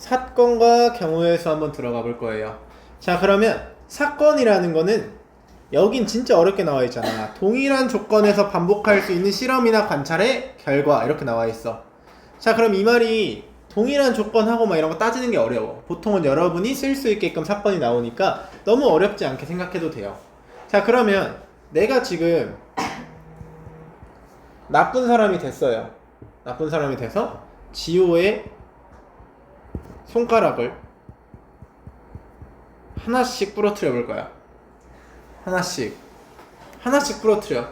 사건과 경우의 수 한번 들어가 볼 거예요. 자, 그러면 사건이라는 거는 여긴 진짜 어렵게 나와 있잖아. 동일한 조건에서 반복할 수 있는 실험이나 관찰의 결과 이렇게 나와 있어. 자, 그럼 이 말이 동일한 조건하고 막 이런 거 따지는 게 어려워. 보통은 여러분이 쓸 수 있게끔 사건이 나오니까 너무 어렵지 않게 생각해도 돼요. 자, 그러면 내가 지금 나쁜 사람이 됐어요. 나쁜 사람이 돼서 지호의 손가락을 하나씩 부러뜨려 볼 거야. 하나씩. 하나씩 부러뜨려.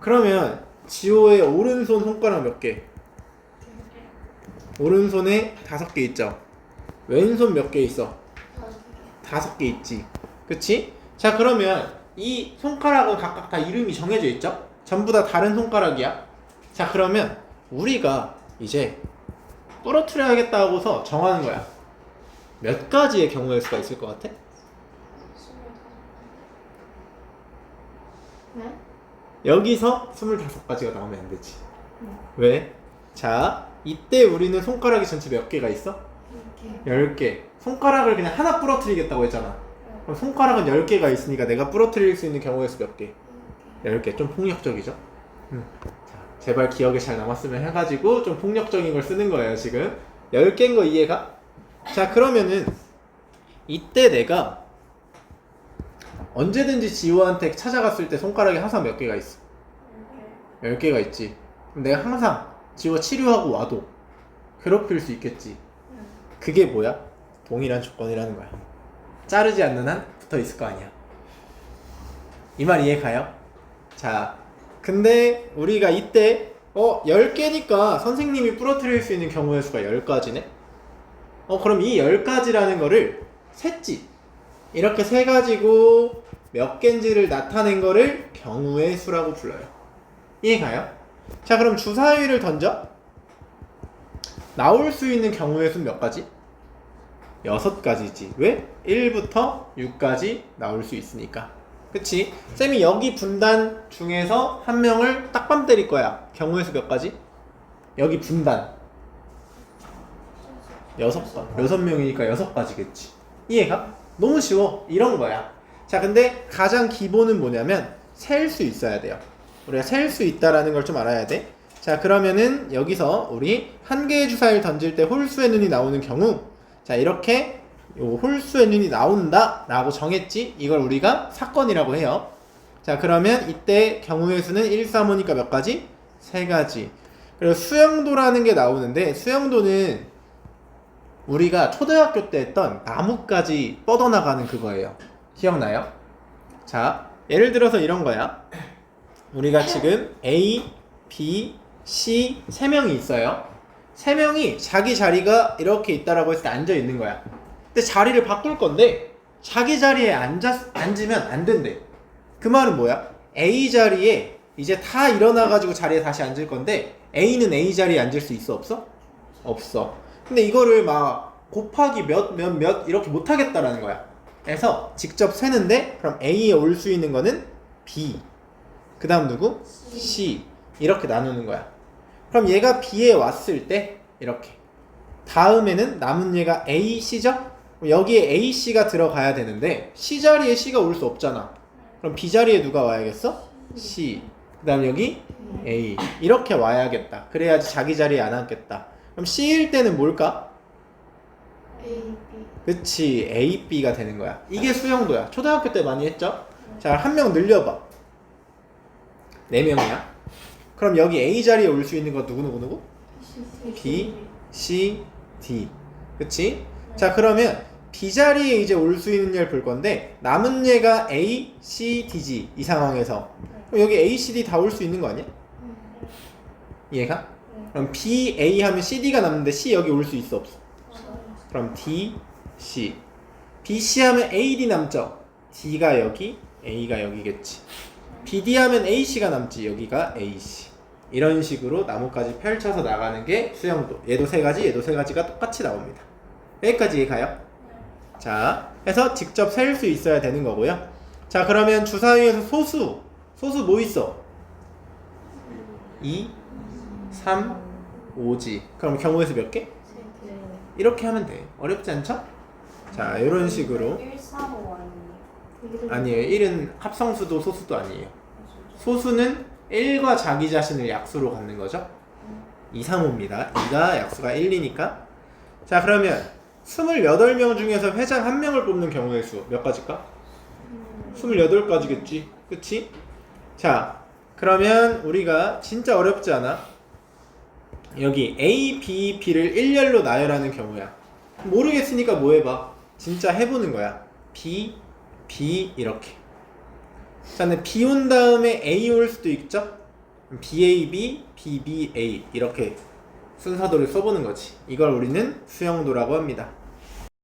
그러면 지호의 오른손 손가락 몇 개? 오른손에 다섯 개 있죠. 왼손 몇 개 있어? 다섯 개 있지. 그치? 자, 그러면 이 손가락은 각각 다 이름이 정해져 있죠? 전부 다 다른 손가락이야. 자, 그러면 우리가 이제 부러뜨려야겠다고서 정하는 거야. 몇 가지의 경우의 수가 있을 것 같아? 네? 여기서 25가지가 나오면 안 되지. 왜? 자, 이때 우리는 손가락이 전체 몇 개가 있어? 이렇게 10개. 손가락을 그냥 하나 부러뜨리겠다고 했잖아. 그럼 손가락은 10개가 있으니까 내가 부러뜨릴 수 있는 경우의 수 몇 개? 10개. 좀 폭력적이죠? 음. 자, 제발 기억에 잘 남았으면 해가지고 좀 폭력적인 걸 쓰는 거예요, 지금. 10개인 거 이해가? 자, 그러면은 이때 내가 언제든지 지호한테 찾아갔을 때 손가락에 항상 몇 개가 있어? 10개가 있지. 내가 항상 지호가 치료하고 와도 괴롭힐 수 있겠지. 그게 뭐야? 동일한 조건이라는 거야. 자르지 않는 한 붙어 있을 거 아니야. 이 말 이해 가요? 자, 근데 우리가 이때 어 10개니까 선생님이 부러뜨릴 수 있는 경우의 수가 10가지네. 어 그럼 이 10가지라는 거를 셌지. 이렇게 세 가지고 몇 개인지를 나타낸 거를 경우의 수라고 불러요. 이해 가요? 자, 그럼 주사위를 던져. 나올 수 있는 경우의 수는 몇 가지? 여섯 가지지. 왜? 1부터 6까지 나올 수 있으니까. 그치? 쌤이 여기 분단 중에서 한 명을 딱밤 때릴 거야. 경우의 수 몇 가지? 여기 분단. 여섯 가 여섯 명이니까 여섯 가지겠지. 이해가? 너무 쉬워. 이런 거야. 자, 근데 가장 기본은 뭐냐면 셀 수 있어야 돼요. 우리가 셀 수 있다라는 걸 좀 알아야 돼. 자, 그러면은 여기서 우리 한 개의 주사위를 던질 때 홀수의 눈이 나오는 경우 자, 이렇게 요 홀수의 눈이 나온다라고 정했지. 이걸 우리가 사건이라고 해요. 자, 그러면 이때 경우의 수는 1, 3호니까 몇 가지? 세 가지. 그리고 수영도라는 게 나오는데 수영도는 우리가 초등학교 때 했던 나무까지 뻗어나가는 그거예요. 기억나요? 자, 예를 들어서 이런 거야. 우리가 지금 A, B, C 세 명이 있어요. 세 명이 자기 자리가 이렇게 있다라고 했을 때 앉아 있는 거야. 근데 자리를 바꿀 건데 자기 자리에 앉아 앉으면 안 된대. 그 말은 뭐야? A 자리에 이제 다 일어나 가지고 자리에 다시 앉을 건데 A는 A 자리에 앉을 수 있어 없어? 없어. 근데 이거를 막 곱하기 몇 몇 몇 이렇게 못 하겠다라는 거야. 그래서 직접 세는데 그럼 A에 올 수 있는 거는 B. 그 다음 누구? C. 이렇게 나누는 거야. 그럼 얘가 B에 왔을 때 이렇게 다음에는 남은 얘가 A, C죠? 여기에 A, C가 들어가야 되는데 C 자리에 C가 올 수 없잖아. 그럼 B 자리에 누가 와야겠어? C. 그 다음 여기 A. 이렇게 와야겠다. 그래야지 자기 자리에 안 앉겠다. 그럼 C일 때는 뭘까? A, B 그치 A, B가 되는 거야. 이게 수영도야. 초등학교 때 많이 했죠? 자, 한 명 늘려봐. 네 명이야. 그럼 여기 A 자리에 올 수 있는 거 누구 누구 누구? B, C, D. 그치? 자, 그러면 B 자리에 이제 올 수 있는 얘를 볼 건데 남은 얘가 A, C, D지 이 상황에서 그럼 여기 A, C, D 다 올 수 있는 거 아니야? 이해가? 그럼 B, A 하면 C, D가 남는데 C 여기 올 수 있어 없어? 그럼 D, C. B, C 하면 A, D 남죠? D가 여기, A가 여기겠지. B, D 하면 A, C가 남지. 여기가 A, C. 이런 식으로 나무까지 펼쳐서 나가는 게 수영도. 얘도 세 가지, 얘도 세 가지가 똑같이 나옵니다. 여기까지 가요? 자, 해서 직접 셀 수 있어야 되는 거고요. 자, 그러면 주사위에서 소수. 소수 뭐 있어? 2, 3, 5지. 그럼 경우의 수몇 개? 이렇게 하면 돼. 어렵지 않죠? 자, 이런 식으로 1, 3, 5 아니에요? 아니에요. 1은 합성수도 소수도 아니에요. 소수는 1과 자기 자신을 약수로 갖는 거죠. 2, 3, 5입니다. 2가 약수가 1, 2니까. 자, 그러면 28명 중에서 회장 1명을 뽑는 경우의 수 몇 가지일까? 28가지겠지. 그치? 자, 그러면 우리가 진짜 어렵지 않아? 여기 A, B, B를 일렬로 나열하는 경우야. 모르겠으니까 뭐 해봐. 진짜 해보는 거야. B, B 이렇게. 자, 근데 B 온 다음에 A 올 수도 있죠? BAB, BBA 이렇게 순서도를 써보는 거지. 이걸 우리는 수영도라고 합니다.